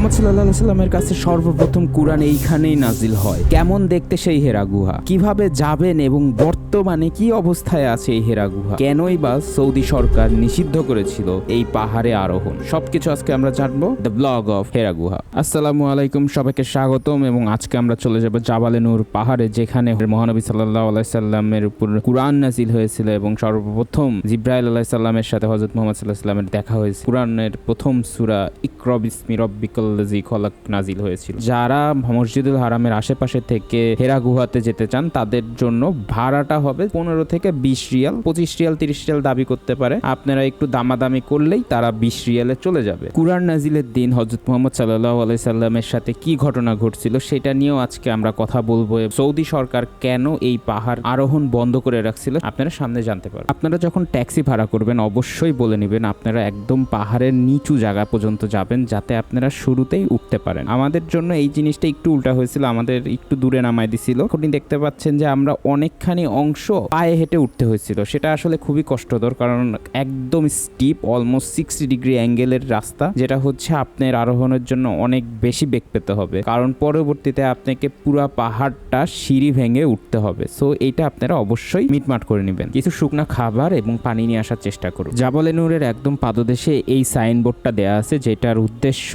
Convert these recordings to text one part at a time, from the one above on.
মোহাম্মদ সাল্লাহ সাল্লামের কাছে সর্বপ্রথম কোরআন এইখানেই নাজিল হয়। কেমন দেখতে সেই হেরা গুহা? কীভাবে যাবেন এবং বর্তমানে কি অবস্থায় আছে এই হেরা গুহা? কেনই বা সৌদি সরকার নিষিদ্ধ করেছিল এই পাহাড়ে আরোহণ? সবকিছু আজকে আমরা জানব দ্য ব্লগ অফ হেরা গুহা। আসসালামু আলাইকুম, সবাইকে স্বাগতম এবং আজকে আমরা চলে যাব জাবালে নূর পাহাড়ে, যেখানে মহানবী সাল্লাহ আলাইসাল্লামের উপর কোরআন নাজিল হয়েছিল এবং সর্বপ্রথম জিব্রাইল আলাহ সাল্লামের সাথে হজরত মোহাম্মদ সাল্লাহ সাল্লামের দেখা হয়েছে। কোরআনের প্রথম সুরা ইকরব খলাক নাজিল হয়েছিল। যারা মসজিদুল হারামের আশেপাশে থেকে হেরা গুহাতে যেতে চান, তাদের জন্য ভাড়াটা হবে পনেরো থেকে বিশ রিয়াল, পঁচিশ রিয়াল, তিরিশ রিয়াল দাবি করতে পারে। আপনারা একটু দামাদামি করলেই তারা বিশ রিয়ালে চলে যাবে। কুরআন নাজিলের দিন হজরত মোহাম্মদ সাল্লাহ আলাইসাল্লামের সাথে কি ঘটনা ঘটছিল, সেটা নিয়েও আজকে আমরা কথা বলব। সৌদি সরকার কেন এই পাহাড় আরোহণ বন্ধ করে রাখছিল, আপনারা সামনে জানতে পারবেন। আপনারা যখন ট্যাক্সি ভাড়া করবেন, অবশ্যই বলে নেবেন, আপনারা একদম পাহাড়ের নিচু জায়গা পর্যন্ত যাবেন, যাতে আপনারা শুরুতেই উঠতে পারেন। আমাদের জন্য এই জিনিসটা একটু উল্টা হয়েছিল, আমাদের একটু দূরে নামাই দিছিল। আপনি দেখতে পাচ্ছেন যে আমরা অনেকখানি অংশ পায়ে হেঁটে উঠতে হয়েছিল। সেটা আসলে খুবই কষ্টকর কারণ একদম স্টিপ অলমোস্ট সিক্সটি ডিগ্রি অ্যাঙ্গেলের রাস্তা, যেটা হচ্ছে আপনার আরোহণের জন্য অনেক বেশি বেগ পেতে হবে। কারণ পরবর্তীতে আপনাকে পুরো পাহাড়টা সিঁড়ি ভেঙে উঠতে হবে। সো এটা আপনারা অবশ্যই মিটমাট করে নেবেন। কিছু শুকনা খাবার এবং পানি নিয়ে আসার চেষ্টা করুন। জাবালে নূরের একদম পাদদেশে এই সাইনবোর্ডটা দেয়া আছে, যেটার উদ্দেশ্য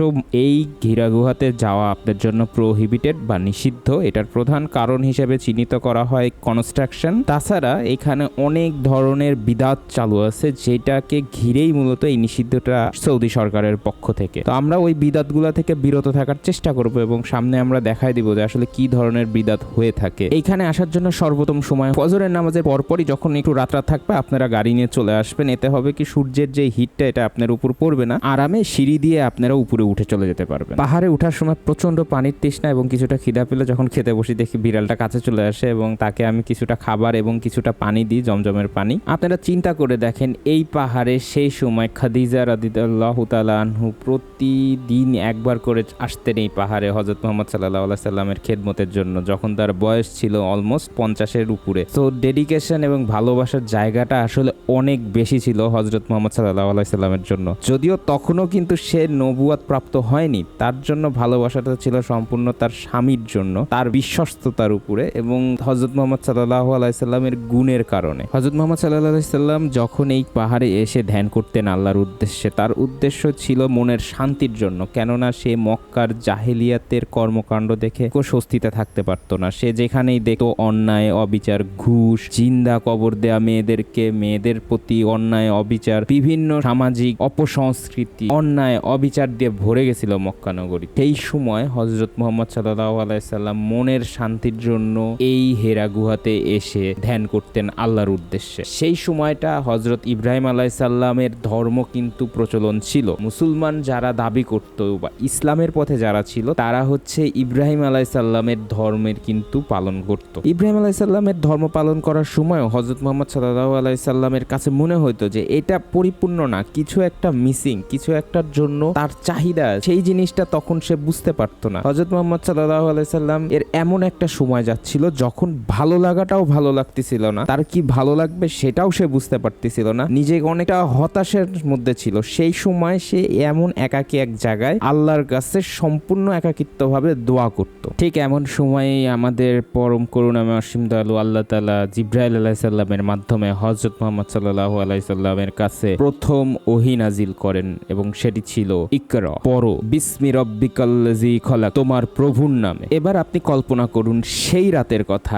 এই ঘিরা গুহাতে যাওয়া আপনার জন্য প্রোহিবিটেড বা নিষিদ্ধ। এটার প্রধান কারণ হিসেবে চিহ্নিত করা হয় কনস্ট্রাকশন তাছাড়া এখানে অনেক ধরনের বিদাত চালু আছে, যেটাকে ঘিরেই মূলত এই নিষিদ্ধটা সৌদি সরকারের পক্ষ থেকে। তো আমরা ওই বিদাতগুলো থেকে বিরত থাকার চেষ্টা করব এবং সামনে আমরা দেখাই দিব যে আসলে কি ধরনের বিদাত হয়ে থাকে। এইখানে আসার জন্য সর্বোত্তম সময় ফজরের নামাজের পরপরই যখন একটু রাত রাত থাকবে, আপনারা গাড়ি নিয়ে চলে আসবেন। এতে হবে কি সূর্যের যে হিটটা এটা আপনার উপর পড়বে না। আরামে সিঁড়ি দিয়ে আপনারা উপরে উঠে চলে যেতে পারবেন। পাহাড়ে ওঠার সময় প্রচণ্ড পানির তৃষ্ণা এবং কিছুটা খিদা পেলে যখন খেতে বসি দেখি বিড়ালটা কাছে চলে আসে এবং তাকে আমি কিছুটা খাবার এবং কিছুটা পানি দিই, জমজমের পানি। আপনারা চিন্তা করে দেখেন, এই পাহাড়ে সেই সময় খাদিজা রাদিদাল্লাহ তালা প্রতিদিন একবার করে আসতেন এই পাহাড়ে হজরত মোহাম্মদ সাল্লাহ সাল্লামের খেদমতের জন্য, যখন তার বয়স ছিল অলমোস্ট পঞ্চাশের উপরে। তো ডেডিকেশন এবং ভালোবাসার জায়গাটা আসলে অনেক বেশি ছিল হজরত মোহাম্মদ সাল্লাহ সাল্লামের জন্য। যদিও তখনও কিন্তু সে নবুয়াত প্রাপ্ত হয়নি তার জন্য ভালোবাসাটা ছিল সম্পূর্ণ তার স্বামীর জন্য, তার বিশ্বস্ততার উপরে এবং হজরত মোহাম্মদ সাল্লাহ আলাইসাল্লামের গুণের কারণে। হজরত মোহাম্মদ সাল্লাহ সাল্লাম যখন এই পাহাড়ে এসে ধ্যান করতেন আল্লাহর উদ্দেশ্যে, তার উদ্দেশ্য ছিল মনের শান্তির জন্য, কেননা সে মক্কার জাহেলিয়াতের কর্মকাণ্ড দেখে কেউ স্বস্তিতে থাকতে পারতো না। সে যেখানেই দেখতো অন্যায়, অবিচার, ঘুষ, জিন্দা কবর দেয়া মেয়েদেরকে, মেয়েদের প্রতি অন্যায়, অবিচার, বিভিন্ন সামাজিক অপসংস্কৃতি, অন্যায়, অবিচার দিয়ে ভরে গেছিল। মক্কা নগরী। সেই সময় হজরত মোহাম্মদ সাল্লাহ আলাইসাল্লাম মনের শান্তির জন্য এই হেরা গুহাতে এসে ধ্যান করতেন আল্লাহর উদ্দেশ্যে। সেই সময়টা হজরত ইব্রাহিম আলাইসাল্লামের ধর্ম কিন্তু প্রচলন ছিল। মুসলমান যারা দাবি করত বা ইসলামের পথে যারা ছিল, তারা হচ্ছে ইব্রাহিম আলাইসাল্লামের ধর্মের কিন্তু পালন করত। ইব্রাহিম আলাইসাল্লামের ধর্ম পালন করার সময় হজরত মোহাম্মদ সাল্লাহ আলাইসাল্লামের কাছে মনে হতো যে এটা পরিপূর্ণ না, কিছু একটা মিসিং, কিছু একটার জন্য তার চাহিদা, সেই জিনিসটা তখন সে বুঝতে পারতো না। হজরত মোহাম্মদ সাল্লাহ আলাইসাল্লাম এর এমন একটা সময় যাচ্ছিল যখন ভালো লাগাটাও ভালো লাগতেছিল না। তার কি ভালো লাগবে সেটাও সে বুঝতে পারতেছিল না। নিজে অনেকটা হতাশের মধ্যে ছিল। সেই সময় সে এমন একাকী এক জায়গায় আল্লাহর কাছে সম্পূর্ণ একাকিত্বভাবে দোয়া করত। ঠিক এমন সময়েই আমাদের পরম করুণামে অসীম দয়ালু আল্লাহ তালা জিব্রাইল আলাইসাল্লামের মাধ্যমে হজরত মোহাম্মদ সাল্লাহ আলাইসাল্লামের কাছে প্রথম ওহি নাজিল করেন এবং সেটি ছিল ইকরা পড়ো বিসমি রব্বিকাল্লাজি তোমার প্রভুর নামে। এবার আপনি কল্পনা করুন, সেই রাতের কথা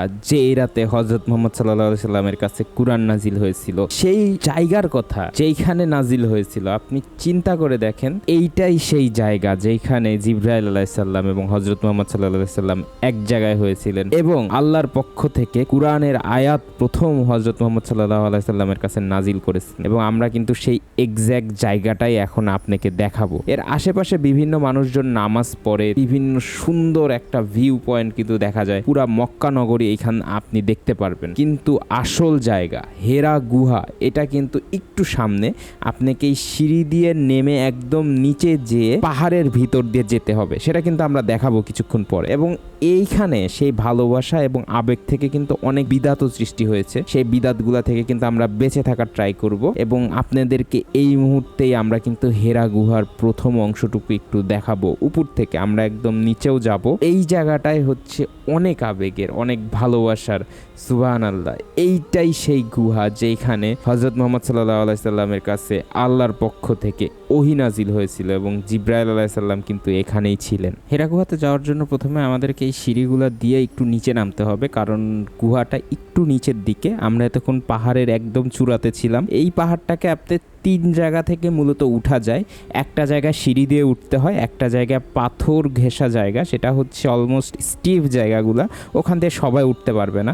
রাতে হজরত মোহাম্মদ সাল্লাহ সাল্লামের কাছে কুরআন নাজিল হয়েছিল, সেই জায়গার কথা যেইখানে নাজিল হয়েছিল, আপনি চিন্তা করে দেখেন, এইটাই সেই জায়গা যেখানে জিব্রাইল আলাইসাল্লাম এবং হজরত মোহাম্মদ সাল্লাহ সাল্লাম এক জায়গায় হয়েছিলেন এবং আল্লাহর পক্ষ থেকে কুরআনের আয়াত প্রথম হজরত মোহাম্মদ সাল্লাহ আলাইসাল্লামের কাছে নাজিল করেছেন এবং আমরা কিন্তু সেই এক্স্যাক্ট জায়গাটাই এখন আপনাকে দেখাবো। এর আশেপাশে বিভিন্ন মানুষজন নামাজ পড়ে, বিভিন্ন সুন্দর একটা ভিউ পয়েন্ট কিন্তু দেখা যায়। পুরা মক্কা নগরী এইখান আপনি দেখতে পারবেন। কিন্তু আসল জায়গা, হেরা গুহা, এটা কিন্তু একটু সামনে। আপনাকে এই সিঁড়ি দিয়ে নেমে একদম নিচে যেয়ে পাহাড়ের ভিতর দিয়ে যেতে হবে। সেটা কিন্তু আমরা দেখাবো কিছুক্ষণ পরে। এবং এইখানে সেই ভালোবাসা এবং আবেগ থেকে কিন্তু অনেক বিদাতও সৃষ্টি হয়েছে। সেই বিদাতগুলা থেকে কিন্তু আমরা বেঁচে থাকার ট্রাই করব। এবং আপনাদেরকে এই মুহূর্তেই আমরা কিন্তু হেরা গুহার প্রথম অংশটুকু একটু একটু দেখাবো। উপর থেকে আমরা একদম নিচেও যাব। এই জায়গাটায় হচ্ছে অনেক আবেগের, অনেক ভালোবাসার সুবাহান আল্লাহ এইটাই সেই গুহা যেখানে হজরত মোহাম্মদ সাল্লাহ আলাইসাল্লামের কাছে আল্লাহর পক্ষ থেকে ওহিনাজিল হয়েছিল এবং জিব্রাইল আলাইসাল্লাম কিন্তু এখানেই ছিলেন। হেরা গুহাতে যাওয়ার জন্য প্রথমে আমাদেরকে এই সিঁড়িগুলো দিয়ে একটু নিচে নামতে হবে, কারণ গুহাটা একটু নিচের দিকে। আমরা এতক্ষণ পাহাড়ের একদম চূড়াতে ছিলাম। এই পাহাড়টাকে আপনি তিন জায়গা থেকে মূলত উঠা যায়। একটা জায়গায় সিঁড়ি দিয়ে উঠতে হয়, একটা জায়গায় পাথর ঘেঁষা জায়গা, সেটা হচ্ছে অলমোস্ট স্টিভ জায়গাগুলা। ওখান দিয়ে সবাই উঠতে পারবে না।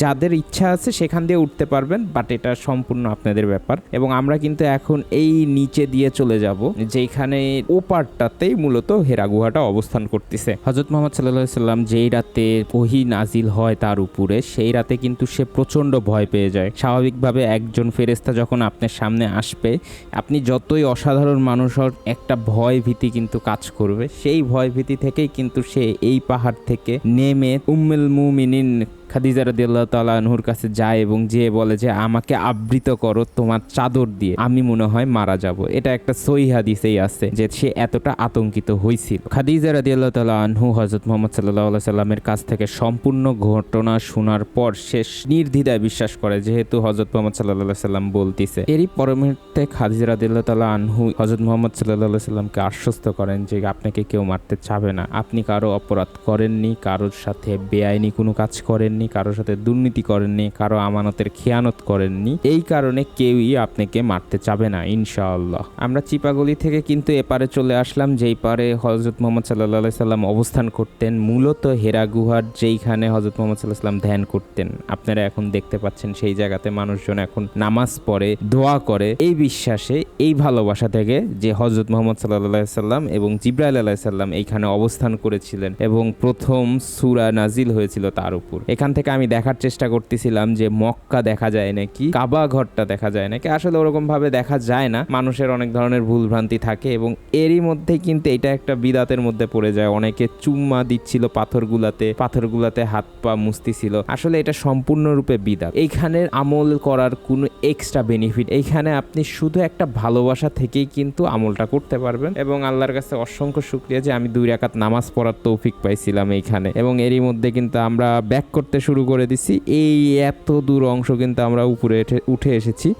যাদের ইচ্ছা আছে সেখান দিয়ে উঠতে পারবেন বাট এটা সম্পূর্ণ আপনাদের ব্যাপার। এবং আমরা কিন্তু এখন এই নিচে দিয়ে চলে যাব যেখানে ওপারটাতেই মূলত হেরা গুহাটা অবস্থান করতেছে। হজরত মোহাম্মদ সাল্লাহ সাল্লাম যেই রাতে ওহি নাজিল হয় তার উপরে, সেই রাতে কিন্তু সে প্রচণ্ড ভয় পেয়ে যায়। স্বাভাবিকভাবে একজন ফেরেস্তা যখন আপনার সামনে আসবে, আপনি যতই অসাধারণ মানুষ হন, একটা ভয় ভীতি কিন্তু কাজ করবে। সেই ভয় ভীতি থেকেই কিন্তু সে এই পাহাড় থেকে নেমে উম্মুল মুমিনিন খাদিজা রাদিয়াল্লাহু তাআলা আনহুর কাছে যায় এবং যে বলে যে, আমাকে আবৃত করো তোমার চাদর দিয়ে, আমি মনে হয় মারা যাব। এটা একটা সহি হাদিসেই আছে যে, সে এতটা আতঙ্কিত হয়েছিল খাদিজা রাদিয়াল্লাহু তাআলা আনহু হযরত মোহাম্মদ আলাইহি সাল্লামের কাছ থেকে সম্পূর্ণ ঘটনা শোনার পর সে নির্দ্বিধায় বিশ্বাস করে, যেহেতু হযরত মোহাম্মদ সাল্লাহ সাল্লাম বলতিছে। এরই পরমুহূর্তে খাদিজা রাদিয়াল্লাহু তাআলা আনহু হযরত মোহাম্মদ আলাইহি সাল্লামকে আশ্বস্ত করেন যে, আপনাকে কেউ মারতে চাবে না। আপনি কারও অপরাধ করেননি, কারোর সাথে বেআইনি কোনো কাজ করেননি কারোর সাথে দুর্নীতি করেননি, কারও আমানতের খেয়ানত করেননি, এই কারণে কেউই আপনাকে মারতে চাবে না, ইনশাআল্লাহ। আমরা চিপাগলি থেকে কিন্তু এপারে চলে আসলাম, যেই পারে হজরত মোহাম্মদ সাল্লাহ সাল্লাম অবস্থান করতেন, মূলত হেরা গুহার যেইখানে হজরত মোহাম্মদ সাল্লাহ সাল্লাম ধ্যান করতেন। আপনারা এখন দেখতে পাচ্ছেন সেই জায়গাতে মানুষজন এখন নামাজ পড়ে, দোয়া করে, এই বিশ্বাসে, এই ভালোবাসা থেকে যে হজরত মোহাম্মদ সাল্লাহ সাল্লাম এবং জিব্রাইল আলাহ সাল্লাম এইখানে অবস্থান করেছিলেন এবং প্রথম সুরা নাজিল হয়েছিল তার উপর। এখান থেকে আমি দেখার চেষ্টা করতেছিলাম যে মক্কা দেখা যায় নাকি, কাবা ঘরটা দেখা যায় নাকি। আসলে ওরকম ভাবে দেখা যায় না। মানুষের অনেক ধরনের ভুলভ্রান্তি থাকে এবং এরই মধ্যে কিন্তু এটা একটা বিদাতের মধ্যে পড়ে যায়। অনেকে চুম্মা দিচ্ছিল পাথরগুলাতে পাথরগুলাতে হাত পা মুছতেছিল। আসলে এটা সম্পূর্ণরূপে বিদাত। এইখানে আমল করার কোনো এক্সট্রা বেনিফিট এইখানে আপনি শুধু একটা ভালোবাসা থেকেই কিন্তু আমলটা করতে পারবেন এবং আল্লাহর কাছে অসংখ্য শুক্রিয়া যে আমি দুই রাকাত নামাজ পড়ার তৌফিক পাইছিলাম এইখানে এবং এরই মধ্যে কিন্তু আমরা ব্যাক করতে শুরু করে দিছি। এই এত দূর অংশ কিন্তু আমরা উপরে উঠে এসেছি।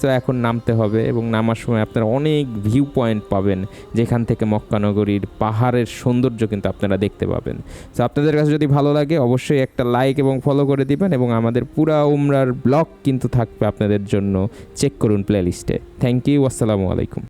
তো এখন নামতে হবে এবং নামার সময় আপনারা অনেক ভিউ পয়েন্ট পাবেন। যেখান থেকে মক্কানগরীর পাহাড়ের সৌন্দর্য কিন্তু আপনারা দেখতে পাবেন। তো আপনাদের কাছে যদি ভালো লাগে অবশ্যই একটা লাইক এবং ফলো করে দিবেন এবং আমাদের পুরা উমরার ব্লগ কিন্তু থাকবে আপনাদের জন্য। চেক করুন প্লেলিস্টে থ্যাংক ইউ আসসালামু আলাইকুম।